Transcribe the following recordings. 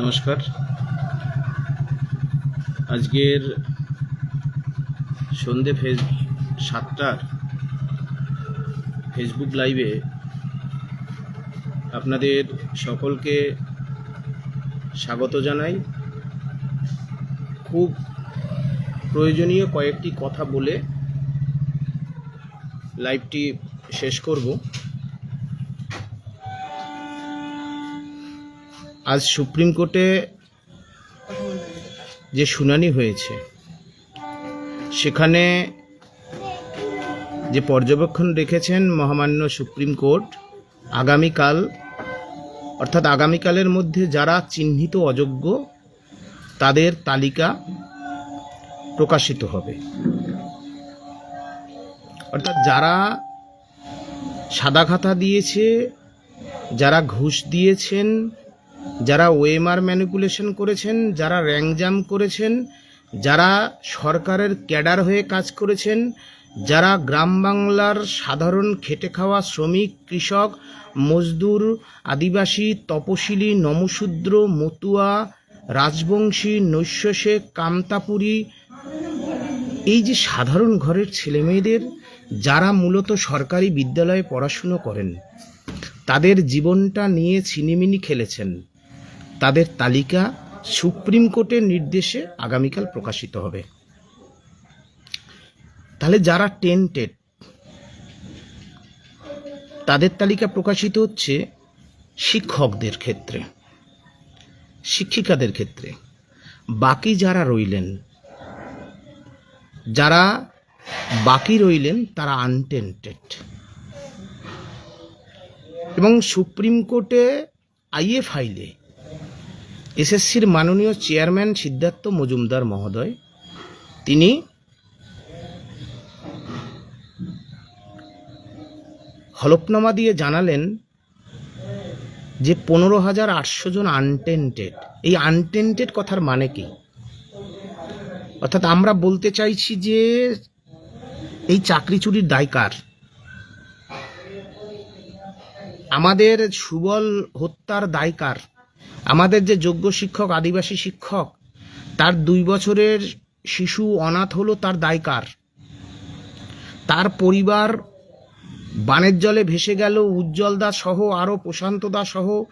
নমস্কার। আজকের সন্ধে ফেস সাতটার ফেসবুক লাইভে আপনাদের সকলকে স্বাগত জানাই। খুব প্রয়োজনীয় কয়েকটি কথা বলে লাইভটি শেষ করব। আজ সুপ্রিম কোর্টে যে শুনানি হয়েছে, সেখানে যে পর্যবেক্ষণ রেখেছেন মহামান্য সুপ্রিম কোর্ট, আগামীকাল, অর্থাৎ আগামীকালের মধ্যে যারা চিহ্নিত অযোগ্য, তাদের তালিকা প্রকাশিত হবে। অর্থাৎ যারা সাদা খাতা দিয়েছে, যারা ঘুষ দিয়েছেন যারা ওয়েমার ম্যানিপুলেশন করেছেন, যারা র্যাংজাম করেছেন, যারা সরকারের ক্যাডার হয়ে কাজ করেছেন, যারা গ্রাম বাংলার সাধারণ খেটে খাওয়া শ্রমিক, কৃষক, মজদুর, আদিবাসী, তপশিলি, নমশূদ্র, মতুয়া, রাজবংশী নৈশ শেখ কামতাপুরী, এই যে সাধারণ ঘরের ছেলেমেয়েদের, যারা মূলত সরকারি বিদ্যালয়ে পড়াশুনো করেন, তাদের জীবনটা নিয়ে ছিনিমিনি খেলেছেন। তাদের তালিকা সুপ্রিম কোর্টের নির্দেশে আগামীকাল প্রকাশিত হবে। তাহলে যারা টেন্টেড, তাদের তালিকা প্রকাশিত হচ্ছে শিক্ষকদের ক্ষেত্রে, শিক্ষিকাদের ক্ষেত্রে। বাকি যারা রইলেন, যারা বাকি রইলেন তারা আনটেন্টেড। এবং সুপ্রিম কোর্টে আইএ ফাইলে এসএসসির মাননীয় চেয়ারম্যান সিদ্ধার্থ মজুমদার মহোদয়, তিনি হলফনামা দিয়ে জানালেন যে পনেরো হাজার আটশো জন আনটেন্টেড এই আনটেন্টেড কথার মানে কি? অর্থাৎ আমরা বলতে চাইছি যে এই চাকরি চুরির দায়কার আমাদের সুবল হত্যার দায় কার? আমাদের যে যোগ্য শিক্ষক, আদিবাসী শিক্ষক, তার দুই বছরের শিশু অনাথ হলো তার দায়কার তার পরিবার বানের জলে ভেসে গেল, উজ্জ্বল দাস সহ আরও প্রশান্ত দাস সহ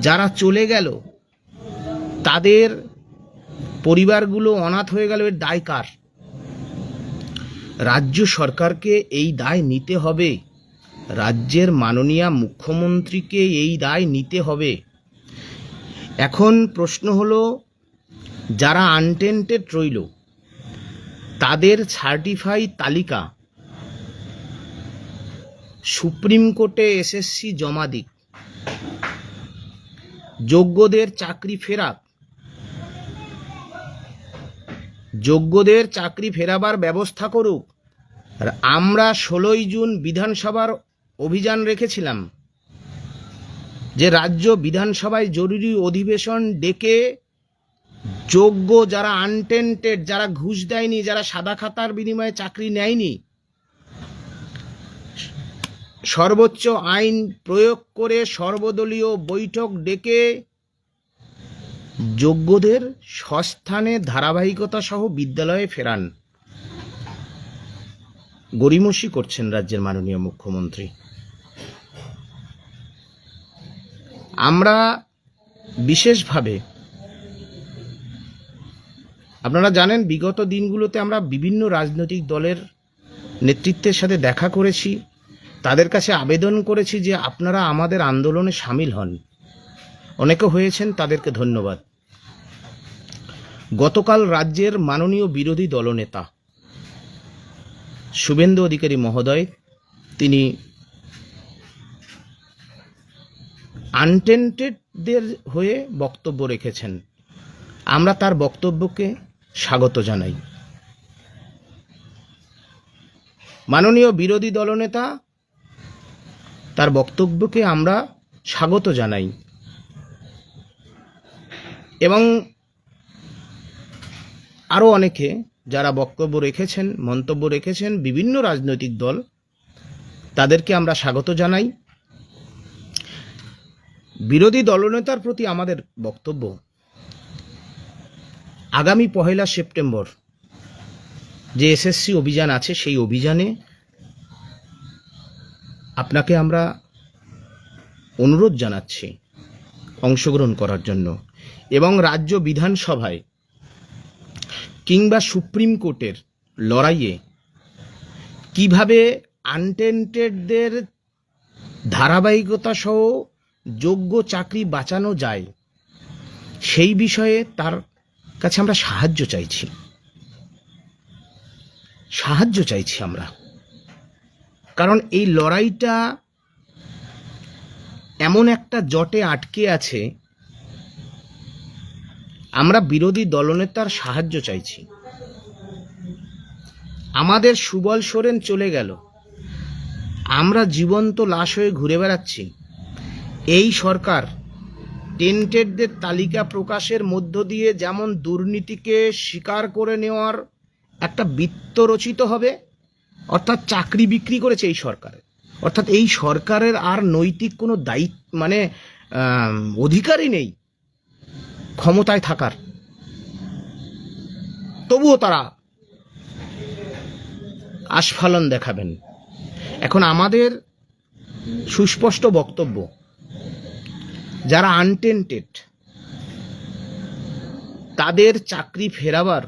যারা চলে গেল, তাদের পরিবারগুলো অনাথ হয়ে গেল, এর দায় কার? রাজ্য সরকারকে এই দায় নিতে হবে। রাজ্যের মাননীয় মুখ্যমন্ত্রীকে এই দায় নিতে হবে। এখন প্রশ্ন হলো, যারা আনটেন্টেড রইল, তাদের সার্টিফাই তালিকা সুপ্রিম কোর্টে এসএসসি জমা দিক। যোগ্যদের চাকরি ফেরাক। যোগ্যদের চাকরি ফেরাবার ব্যবস্থা করুক। আর আমরা ষোলোই জুন বিধানসভার অভিযান রেখেছিলাম। যে রাজ্য বিধানসভায় জরুরি অধিবেশন ডেকে যোগ্য যারা আনটেন্টেড যারা ঘুষ দেয়নি, যারা সাদা খাতার বিনিময়ে চাকরি নেয়নি, সর্বোচ্চ আইন প্রয়োগ করে সর্বদলীয় বৈঠক ডেকে যোগ্যদের সস্থানে ধারাবাহিকতা সহ বিদ্যালয়ে ফেরান। গরিমসি করছেন রাজ্যের মাননীয় মুখ্যমন্ত্রী। আমরা বিশেষভাবে, আপনারা জানেন বিগত দিনগুলোতে আমরা বিভিন্ন রাজনৈতিক দলের নেতৃত্বের সাথে দেখা করেছি, তাদের কাছে আবেদন করেছি যে আপনারা আমাদের আন্দোলনে সামিল হন। অনেকে হয়েছেন, তাদেরকে ধন্যবাদ। গতকাল রাজ্যের মাননীয় বিরোধী দলনেতা শুভেন্দু অধিকারী মহোদয়, তিনি আনটেন্টেডদের হয়ে বক্তব্য রেখেছেন। আমরা তার বক্তব্যকে স্বাগত জানাই। মাননীয় বিরোধী দলনেতা, তার বক্তব্যকে আমরা স্বাগত জানাই। এবং আরও অনেকে যারা বক্তব্য রেখেছেন, মন্তব্য রেখেছেন, বিভিন্ন রাজনৈতিক দল, তাদেরকে আমরা স্বাগত জানাই। বিরোধী দলনেতার প্রতি আমাদের বক্তব্য। আগামী পহেলা সেপ্টেম্বর যে এসএসসি অভিযান আছে, সেই অভিযানে আপনাকে আমরা অনুরোধ জানাচ্ছি অংশগ্রহণ করার জন্য এবং রাজ্য বিধানসভায় কিংবা সুপ্রিম কোর্টের লড়াইয়ে কীভাবে আনটেন্টেডদের ধারাবাহিকতা সহ যোগ্য চাকরি বাঁচানো যায়, সেই বিষয়ে তার কাছে আমরা সাহায্য চাইছি। সাহায্য চাইছি আমরা। কারণ এই লড়াইটা এমন একটা জটে আটকে আছে, আমরা বিরোধী দলনেতার সাহায্য চাইছি। আমাদের সুবল সোরেন চলে গেল। আমরা জীবন্ত লাশ হয়ে ঘুরে বেড়াচ্ছি। এই সরকার টেন্টেডদের তালিকা প্রকাশের মধ্য দিয়ে যেমন দুর্নীতিকে স্বীকার করে নেওয়ার একটা বৃত্ত রচিত হবে, অর্থাৎ চাকরি বিক্রি করেছে এই সরকার। অর্থাৎ এই সরকারের আর নৈতিক কোনো দায়িত্ব মানে অধিকারই নেই ক্ষমতায় থাকার। তবুও তারা আস্ফালন দেখাবেন। এখন আমাদের সুস্পষ্ট বক্তব্য যারা আনটেন্টেড তাদের চাকরি ফেরাবার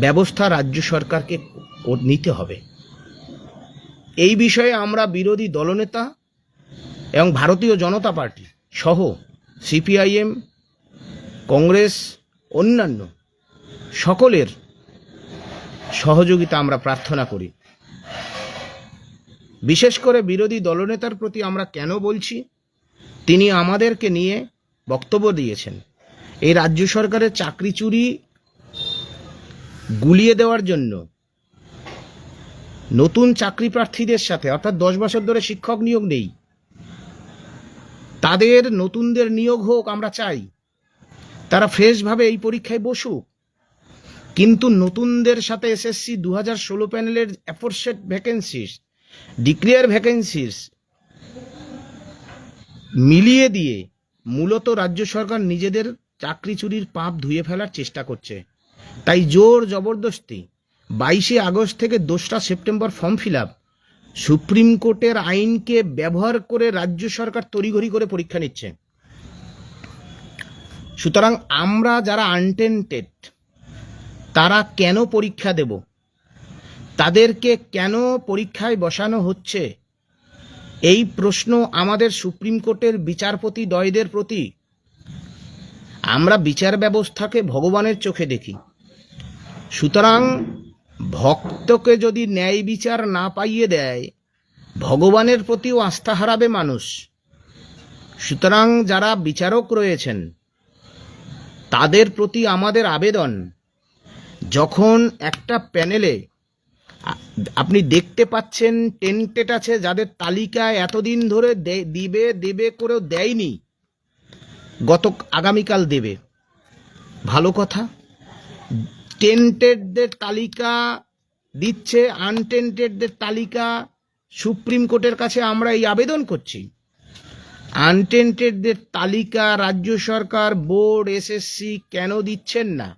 ব্যবস্থা রাজ্য সরকারকে নিতে হবে। এই বিষয়ে আমরা বিরোধী দলনেতা এবং ভারতীয় জনতা পার্টি সহ সিপিআইএম, কংগ্রেস, অন্যান্য সকলের সহযোগিতা আমরা প্রার্থনা করি। বিশেষ করে বিরোধী দলনেতার প্রতি আমরা কেন বলছি? তিনি আমাদেরকে নিয়ে বক্তব্য দিয়েছেন। এই রাজ্য সরকারের চাকরি চুরি গুলিয়ে দেওয়ার জন্য নতুন চাকরি প্রার্থীদের সাথে, অর্থাৎ দশ বছর ধরে শিক্ষক নিয়োগ নেই, তাদের নতুনদের নিয়োগ হোক, আমরা চাই। তারা ফ্রেশভাবে এই পরীক্ষায় বসুক। কিন্তু নতুনদের সাথে এসএসসি দু হাজার ষোলো প্যানেলের অ্যাফোরসেট ভ্যাকেন্সিস ডিক্লিয়ার ভ্যাকেন্সিস মিলিয়ে দিয়ে মূলত রাজ্য সরকার নিজেদের চাকরি চুরির পাপ ধুয়ে ফেলার চেষ্টা করছে। তাই জোর জবরদস্তি বাইশে আগস্ট থেকে দোসরা September form fill up supreme কোর্টের আইনকে ব্যবহার করে রাজ্য সরকার তড়িঘড়ি করে পরীক্ষা নিচ্ছে। সুতরাং আমরা যারা আনটেন্টেড তারা কেন পরীক্ষা দেব? তাদেরকে কেন পরীক্ষায় বসানো হচ্ছে? এই প্রশ্ন আমাদের সুপ্রিম কোর্টের বিচারপতি দয়দের প্রতি। আমরা বিচার ব্যবস্থাকে ভগবানের চোখে দেখি। সুতরাং ভক্তকে যদি ন্যায় বিচার না পাইয়ে দেয়, ভগবানের প্রতিও আস্থা হারাবে মানুষ। সুতরাং যারা বিচারক রয়েছেন, তাদের প্রতি আমাদের আবেদন, যখন একটা প্যানেলে আপনি দেখতে পাচ্ছেন টেন্টেড আছে, যাদের তালিকায় এতদিন ধরে দিবে, দেবে করেও দেয়নি। গত, আগামীকাল দেবে। ভালো কথা। টেন্টেডদের তালিকা দিচ্ছে, আনটেন্টেডদের তালিকা সুপ্রিম কোর্টের কাছে আমরা এই আবেদন করছি। আনটেন্টেডদের তালিকা রাজ্য সরকার, বোর্ড, এসএসসি কেন দিচ্ছেন না?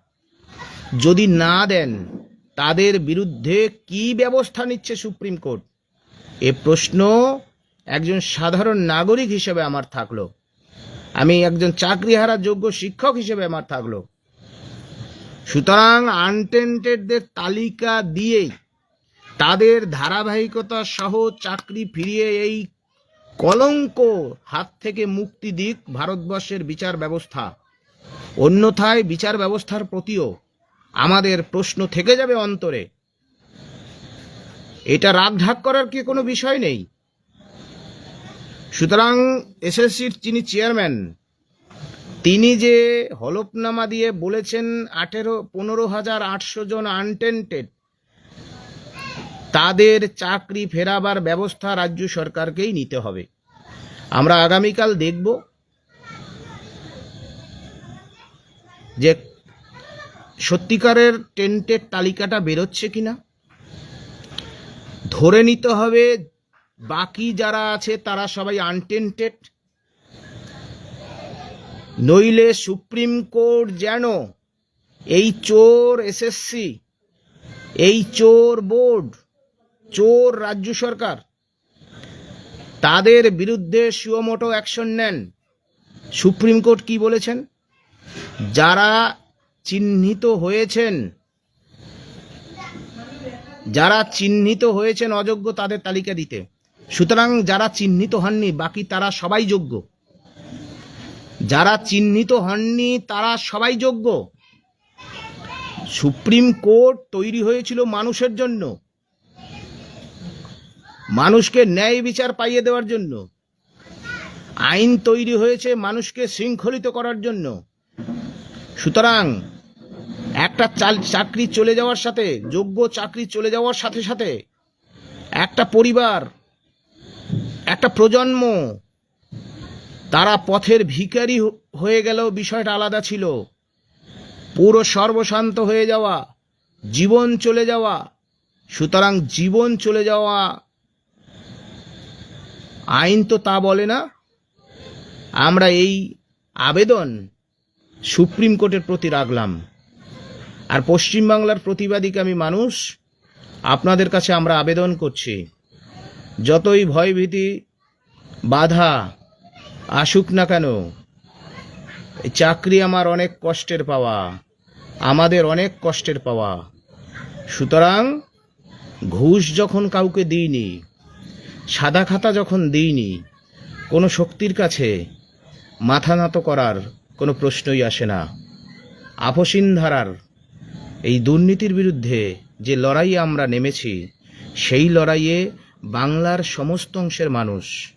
যদি না দেন তাদের বিরুদ্ধে কি ব্যবস্থা নিচ্ছে সুপ্রিম কোর্ট? এ প্রশ্ন একজন সাধারণ নাগরিক হিসেবে আমার থাকল। আমি একজন চাকরিহারা যোগ্য শিক্ষক হিসেবে আমার থাকল। সুতরাং আনটেন্টেডদের তালিকা দিয়েই তাদের ধারাবাহিকতা সহ চাকরি ফিরিয়ে এই কলঙ্ক হাত থেকে মুক্তি দিক ভারতবর্ষের বিচার ব্যবস্থা। অন্যথায় বিচার ব্যবস্থার প্রতিও আমাদের প্রশ্ন থেকে যাবে অন্তরে। এটা রাগ ঢাক করার কি কোনো বিষয় নেই? সুতরাং এসএসসির যিনি চেয়ারম্যান, তিনি যে হলফনামা দিয়ে বলেছেন আঠেরো, পনেরো হাজার আটশো জন আনটেন্টেড, তাদের চাকরি ফেরাবার ব্যবস্থা রাজ্য সরকারকেই নিতে হবে। আমরা আগামীকাল দেখব যে সত্যিকারের টেন্টের তালিকাটা বেরোচ্ছে কি না ধরে নিতে হবে বাকি যারা আছে তারা সবাই আনটেন্টেড। নইলে সুপ্রিম কোর্ট যেন এই চোর এসএসসি, এই চোর বোর্ড, চোর রাজ্য সরকার তাদের বিরুদ্ধে সুয়মোটো অ্যাকশন নেন। সুপ্রিম কোর্ট কি বলেছেন? যারা চিহ্নিত হয়েছেন। যারা চিহ্নিত হয়েছেন অযোগ্য তাদের তালিকা দিতে। সুতরাং যারা চিহ্নিত হননি, বাকি তারা সবাই যোগ্য। যারা চিহ্নিত হননি, তারা সবাই যোগ্য। সুপ্রিম কোর্ট তৈরি হয়েছিল মানুষের জন্য। মানুষকে ন্যায় বিচার পাইয়ে দেওয়ার জন্য। আইন তৈরি হয়েছে মানুষকে শৃঙ্খলিত করার জন্য। সুতরাং একটা চাকরি চলে যাওয়ার সাথে, যোগ্য চাকরি চলে যাওয়ার সাথে সাথে, একটা পরিবার, একটা প্রজন্ম, তারা পথের ভিখারি হ- হয়ে গেলেও বিষয়টা আলাদা ছিল। পুরো সর্বশান্ত হয়ে যাওয়া, জীবন চলে যাওয়া, সুতরাং জীবন চলে যাওয়া, আইন তো তা বলে না। আমরা এই আবেদন সুপ্রিম কোর্টের প্রতি রাখলাম। আর পশ্চিমবাংলার প্রতিবাদীকামী মানুষ, আপনাদের কাছে আমরা আবেদন করছি, যতই ভয়ভীতি, বাধা আসুক না কেন চাকরি আমার অনেক কষ্টের পাওয়া, আমাদের অনেক কষ্টের পাওয়া। সুতরাং ঘুষ যখন কাউকে দিইনি, সাদা খাতা যখন দিইনি, কোনো শক্তির কাছে মাথা নত করার কোনো প্রশ্নই আসে না। আপসীন ধারার এই দুর্নীতির বিরুদ্ধে যে লড়াইয়ে আমরা নেমেছি, সেই লড়াইয়ে বাংলার সমস্ত অংশের মানুষ,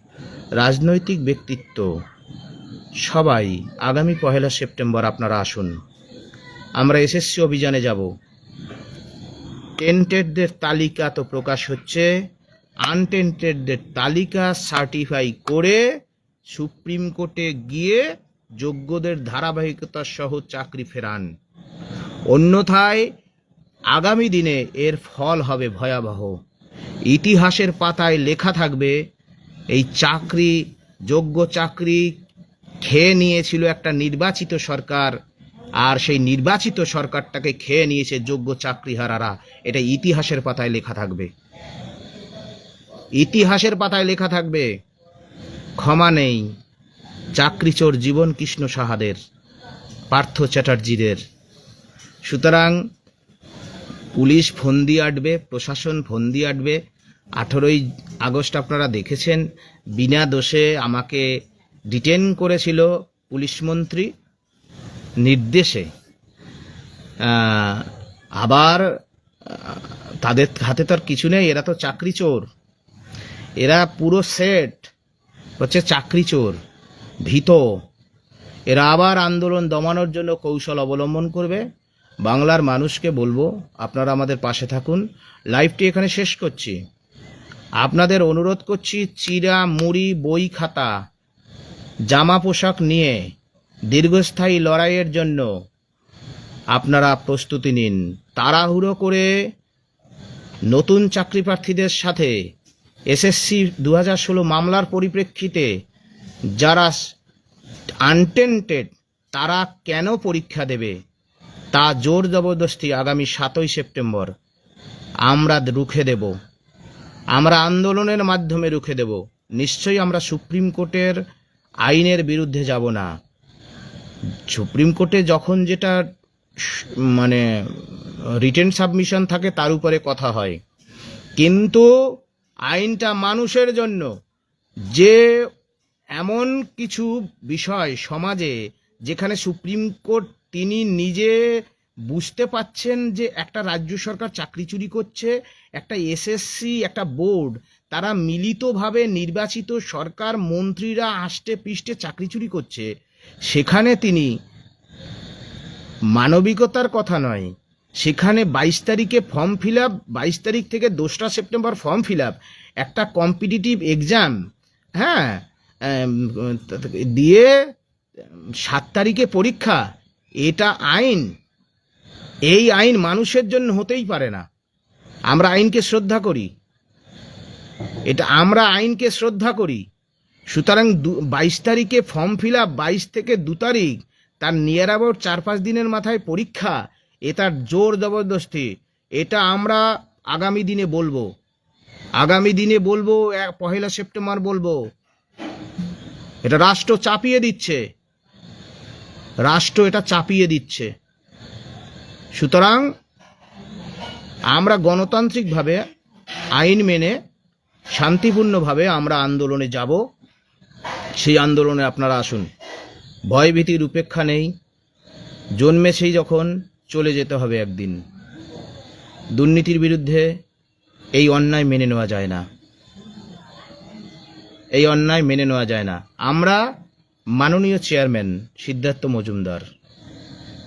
রাজনৈতিক ব্যক্তিত্ব, সবাই আগামী পহেলা সেপ্টেম্বর আপনারা আসুন। আমরা এসএসসি অভিযানে যাব। টেন্টেডদের তালিকা তো প্রকাশ হচ্ছে। আনটেন্টেডদের তালিকা সার্টিফাই করে সুপ্রিম কোর্টে গিয়ে যোগ্যদের ধারাবাহিকতা সহ চাকরি ফেরান। অন্যথায় আগামী দিনে এর ফল হবে ভয়াবহ। ইতিহাসের পাতায় লেখা থাকবে, এই চাকরি, যোগ্য চাকরি খেয়ে নিয়েছিল একটা নির্বাচিত সরকার, আর সেই নির্বাচিত সরকারটাকে খেয়ে নিয়েছে যোগ্য চাকরিহারারা। এটা ইতিহাসের পাতায় লেখা থাকবে। ইতিহাসের পাতায় লেখা থাকবে, ক্ষমা নেই, চাকরিচোর জীবন কৃষ্ণ সাহাদের, পার্থ চ্যাটার্জিদের। সুতরাং পুলিশ ফন্দি আটবে, প্রশাসন ফন্দি আটবে। আঠেরোই আগস্ট আপনারা দেখেছেন, বিনা দোষে আমাকে ডিটেন করেছিল পুলিশ মন্ত্রী নির্দেশে। আবার তাদের হাতে তো আর কিছু নেই, এরা তো চাকরি চোর। এরা পুরো সেট হচ্ছে চাকরি চোর, ভীত। এরা আবার আন্দোলন দমানোর জন্য কৌশল অবলম্বন করবে। বাংলার মানুষকে বলব, আপনারা আমাদের পাশে থাকুন। লাইভটি এখানে শেষ করছি। আপনাদের অনুরোধ করছি, চিরা, মুড়ি, বই খাতা, জামা পোশাক নিয়ে দীর্ঘস্থায়ী লড়াইয়ের জন্য আপনারা প্রস্তুতি নিন। তাড়াহুড়ো করে নতুন চাকরি প্রার্থীদের সাথে এসএসসি দু হাজার ষোলো মামলার পরিপ্রেক্ষিতে যারা আনটেন্টেড তারা কেন পরীক্ষা দেবে? তা জোর জবরদস্তি আগামী সাতই সেপ্টেম্বর। আমরা রুখে দেব। আমরা আন্দোলনের মাধ্যমে রুখে দেব। নিশ্চয়ই আমরা সুপ্রিম কোর্টের আইনের বিরুদ্ধে যাব না। সুপ্রিম কোর্টে যখন যেটা মানে রিটেন সাবমিশন থাকে, তার উপরে কথা হয়। কিন্তু আইনটা মানুষের জন্য। যে এমন কিছু বিষয় সমাজে যেখানে সুপ্রিম কোর্ট তিনি নিজে বুঝতে পাচ্ছেন যে একটা রাজ্য সরকার চাকরি চুরি করছে, একটা এসএসসি একটা বোর্ড, তারা মিলিতভাবে নির্বাচিত সরকার মন্ত্রীরা আষ্টে পৃষ্ঠে চাকরি চুরি করছে। সেখানে তিনি মানবিকতার কথা নয়। সেখানে বাইশ তারিখে ফর্ম ফিল আপ, বাইশ তারিখ থেকে দোসরা সেপ্টেম্বর ফর্ম ফিল আপ, একটা কম্পিটিটিভ এক্সাম হ্যাঁ দিয়ে সাত তারিখে পরীক্ষা এটা আইন। এই আইন মানুষের জন্য হতেই পারে না। আমরা আইনকে শ্রদ্ধা করি। এটা আমরা আইনকে শ্রদ্ধা করি। সুতরাং বাইশ তারিখে ফর্ম ফিল আপ, বাইশ থেকে দু তারিখ, তার নিয়ার অ্যাবাউট চার পাঁচ দিনের মাথায় পরীক্ষা এটা জোর জবরদস্তি। এটা আমরা আগামী দিনে বলব। আগামী দিনে বলব পহেলা সেপ্টেম্বর বলব। এটা রাষ্ট্র চাপিয়ে দিচ্ছে। রাষ্ট্র এটা চাপিয়ে দিচ্ছে। সুতরাং আমরা গণতান্ত্রিকভাবে আইন মেনে শান্তিপূর্ণভাবে আমরা আন্দোলনে যাব। সেই আন্দোলনে আপনারা আসুন। ভয়ভীতির উপেক্ষা নেই। জন্মেছেই যখন চলে যেতে হবে একদিন। দুর্নীতির বিরুদ্ধে এই অন্যায় মেনে নেওয়া যায় না। এই অন্যায় মেনে নেওয়া যায় না। আমরা মাননীয় চেয়ারম্যান সিদ্ধার্থ মজুমদার,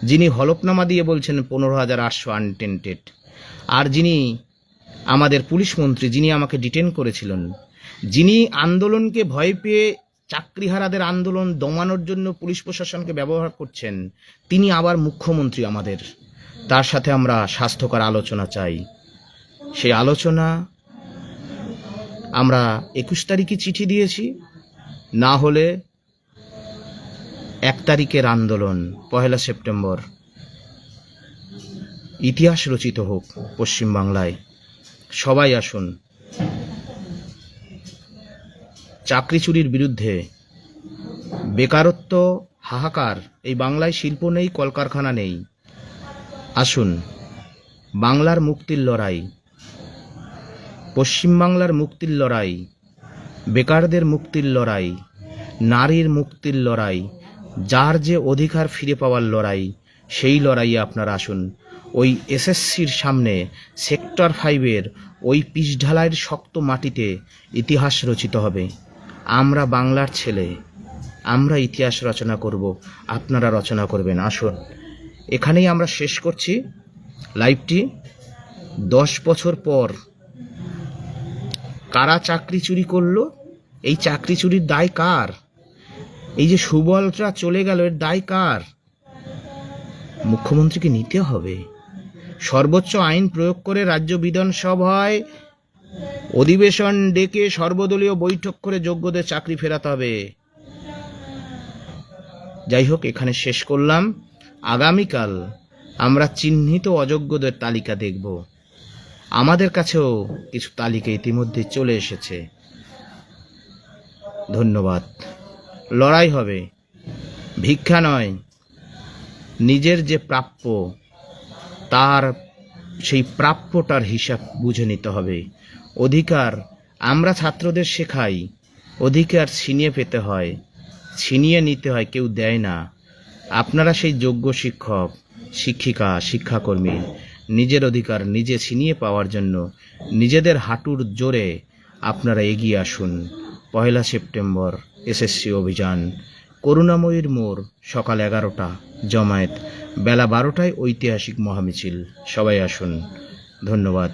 যিনি হলফনামা দিয়ে বলছেন পনেরো হাজার আটশো আনটেন্টেড আর যিনি আমাদের পুলিশ মন্ত্রী, যিনি আমাকে ডিটেন করেছিলেন, যিনি আন্দোলনকে ভয় পেয়ে চাকরিহারাদের আন্দোলন দমানোর জন্য পুলিশ প্রশাসনকে ব্যবহার করছেন, তিনি আবার মুখ্যমন্ত্রী আমাদের। তার সাথে আমরা স্বাস্থ্যকর আলোচনা চাই। সেই আলোচনা আমরা একুশ তারিখে চিঠি দিয়েছি। না হলে এক তারিখের আন্দোলন, পহেলা সেপ্টেম্বর। ইতিহাস রচিত হোক পশ্চিমবাংলায়। সবাই আসুন। চাকরি চুরির বিরুদ্ধে বেকারত্ব হাহাকার, এই বাংলায় শিল্প নেই, কলকারখানা নেই। আসুন, বাংলার মুক্তির লড়াই, পশ্চিমবাংলার মুক্তির লড়াই, বেকারদের মুক্তির লড়াই, নারীর মুক্তির লড়াই যার যে অধিকার ফিরে পাওয়ার লড়াই, সেই লড়াইয়ে আপনারা আসুন। ওই এসএসসির সামনে সেক্টর ফাইভের ওই পিচঢালাইয়ের শক্ত মাটিতে ইতিহাস রচিত হবে। আমরা বাংলার ছেলে। আমরা ইতিহাস রচনা করব। আপনারা রচনা করবেন। আসুন। এখানেই আমরা শেষ করছি লাইভটি। দশ বছর পর কারা চাকরি চুরি করল? এই চাকরি চুরির দায় কার? এই যে সুবলটা চলে গেল, এর দায় কার? মুখ্যমন্ত্রীকে নিতে হবে। সর্বোচ্চ আইন প্রয়োগ করে রাজ্য বিধানসভায় অধিবেশন ডেকে সর্বদলীয় বৈঠক করে যোগ্যদের চাকরি ফেরাতে হবে। যাই হোক, এখানে শেষ করলাম। আগামীকাল আমরা চিহ্নিত অযোগ্যদের তালিকা দেখব। আমাদের কাছেও কিছু তালিকা ইতিমধ্যে চলে এসেছে। ধন্যবাদ। লড়াই হবে। ভিক্ষা নয়, নিজের যে প্রাপ্য, তার সেই প্রাপ্যটার হিসাব বুঝে নিতে হবে। অধিকার আমরা ছাত্রদের শেখাই, অধিকার ছিনিয়ে পেতে হয়, ছিনিয়ে নিতে হয়, কেউ দেয় না। আপনারা সেই যোগ্য শিক্ষক, শিক্ষিকা, শিক্ষাকর্মী, নিজের অধিকার নিজে ছিনিয়ে পাওয়ার জন্য নিজেদের হাঁটুর জোরে আপনারা এগিয়ে আসুন। পয়লা সেপ্টেম্বর এসএসসি অভিযান। করুণাময়ীর মোড় সকাল এগারোটা জমায়েত বেলা বারোটায় ঐতিহাসিক মহামিছিল। সবাই আসুন। ধন্যবাদ।